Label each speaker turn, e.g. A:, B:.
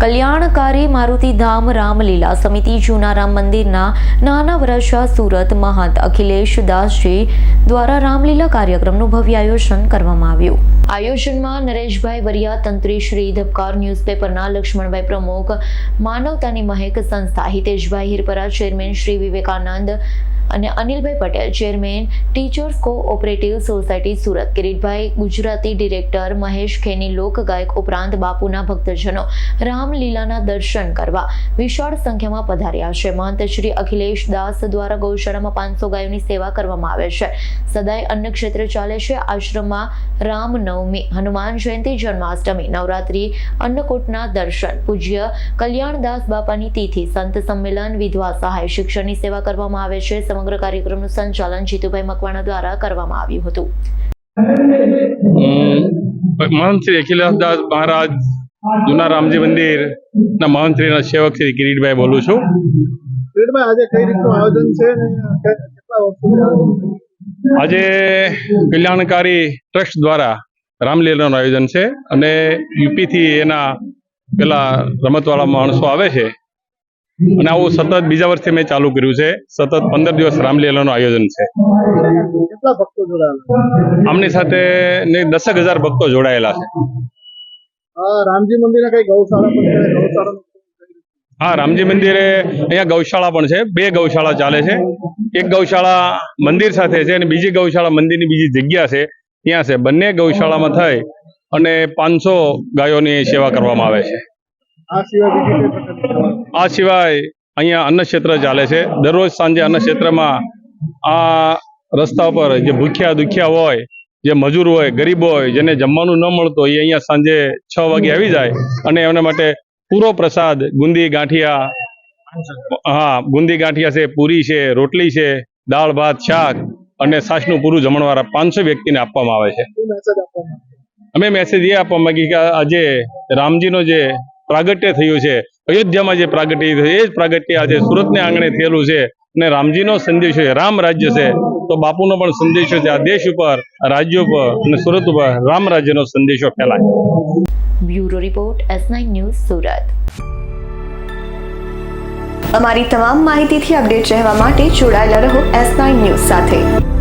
A: કલ્યાણકારી મારુતિ ધામ રામલીલા સમિતિ જૂના રામ મંદિરના નાના વરસા સુરત મહંત અખિલેશ દાસજી દ્વારા રામલીલા કાર્યક્રમનું ભવ્ય આયોજન કરવામાં આવ્યું. આયોજનમાં નરેશભાઈ વરિયા, તંત્રી શ્રી ધબકાર ન્યૂઝપેપરના લક્ષ્મણભાઈ પ્રમુખ, માનવતાની મહેક સંસ્થા હિતેશભાઈ હિરપરા, ચેરમેન શ્રી વિવેકાનંદ અને Anilbhai Patel, chairman teachers cooperative society, Surat. Kiritbhai Gujarati director Mahesh Kheni લોકગાયક ઉપરાંત બાપુના ભક્તજનો રામલીલાના દર્શન કરવા વિશાળ સંખ્યામાં પધાર્યા છે. મહંત શ્રી અખિલેશ દાસ દ્વારા ગૌશાળામાં પાંચસો ગાયોની સેવા કરવામાં આવે છે. સદાય અન્ન ક્ષેત્ર ચાલે છે. આશ્રમમાં રામનવમી, હનુમાન જયંતિ, જન્માષ્ટમી, નવરાત્રી, અન્નકૂટના દર્શન, પૂજ્ય કલ્યાણદાસ બાપાની તિથિ, સંત સંમેલન, વિધવા સહાય, શિક્ષણની સેવા કરવામાં આવે છે. સમગ્ર કાર્યક્રમનું સંચાલન જીતુભાઈ મકવાણા દ્વારા કરવામાં આવ્યું હતું.
B: હું મહંત શ્રી અખિલેશદાસ મહારાજ જૂના રામજી મંદિર ના મહંત શ્રીના સેવક શ્રી કિરીટભાઈ બોલું છું.
C: કિરીટભાઈ આજે કઈ રીતનું આયોજન છે?
B: આજે કલ્યાણકારી ટ્રસ્ટ દ્વારા રામલીલાનું આયોજન છે અને યુપીથી એના પેલા રમતવાળા માણસો આવે છે. અને આવું સતત બીજા વર્ષથી મેં ચાલુ કર્યું છે. સતત પંદર દિવસ રામલીલાનું આયોજન છે. આમની સાથે ને દસક હજાર ભક્તો જોડાયેલા છે.
C: રામજી મંદિરે કઈ ગૌશાળા
B: હા રામજી મંદિરે અહીંયા ગૌશાળા પણ છે. બે ગૌશાળા ચાલે છે. એક ગૌશાળા મંદિર સાથે છે અને બીજી ગૌશાળા મંદિરની બીજી જગ્યા છે. ત્યાં છે. બંને ગૌશાળામાં થઈ અને પાંચસો ગાયોની સેવા કરવામાં આવે છે.
C: આ સિવાય
B: અહીંયા અન્ન ક્ષેત્ર ચાલે છે. દરરોજ સાંજે અન્ન ક્ષેત્રમાં આ રસ્તા ઉપર જે ભૂખ્યા દુખ્યા હોય જે મજૂર હોય ગરીબ હોય જેને જમવાનું ન મળતું હોય એ અહીંયા સાંજે છ વાગે આવી જાય અને એમના માટે પૂરો પ્રસાદ ગુંદી ગાંઠિયા હા ગુંદી ગાંઠિયા છે પૂરી છે રોટલી છે દાળ ભાત શાક અને સાસનું પૂરું જમણવાર પાંચસો વ્યક્તિને આપવામાં આવે છે. અમે મેસેજ એ આપવા માંગીએ કે આજે રામજીનો જે પ્રાગટ્ય થયું છે. અયોધ્યામાં જે પ્રાગટ્ય થયું એ જ પ્રાગટ્ય આજે સુરતને આંગણે થયેલું છે. અને રામજીનો સંદેશો છે રામ રાજ્ય છે. તો બાપુનો પણ સંદેશો છે આ દેશ ઉપર રાજ્ય ઉપર અને સુરત ઉપર રામ રાજ્યનો સંદેશો ફેલાય.
A: Bureau report S nine news Surat.
D: અમારી તમામ માહિતીથી અપડેટ રહેવા માટે જોડાયેલા રહો એસ નાઇન ન્યૂઝ સાથે.